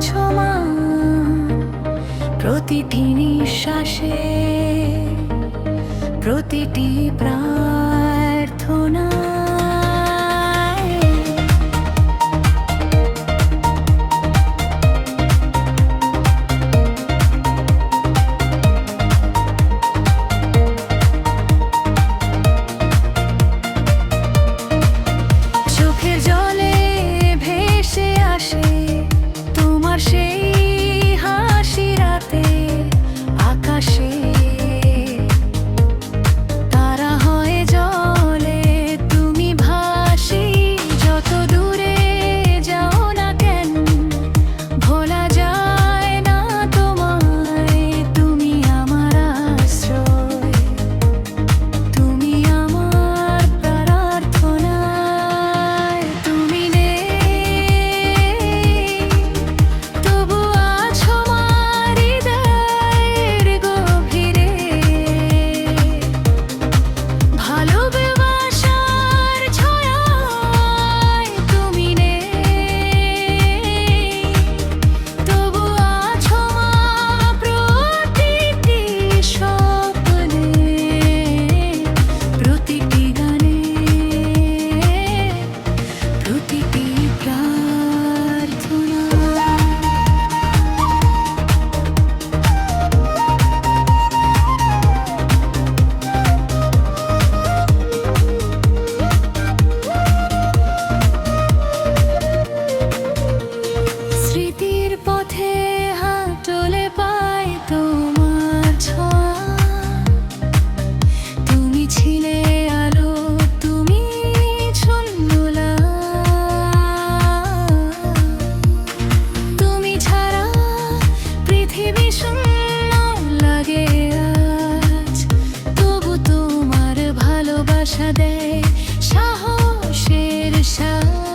আছো মা প্রতিটি নিঃশ্বাসে প্রতিটি প্রার্থনা চোখের জলে আশা দেয় সাহসের সাথে।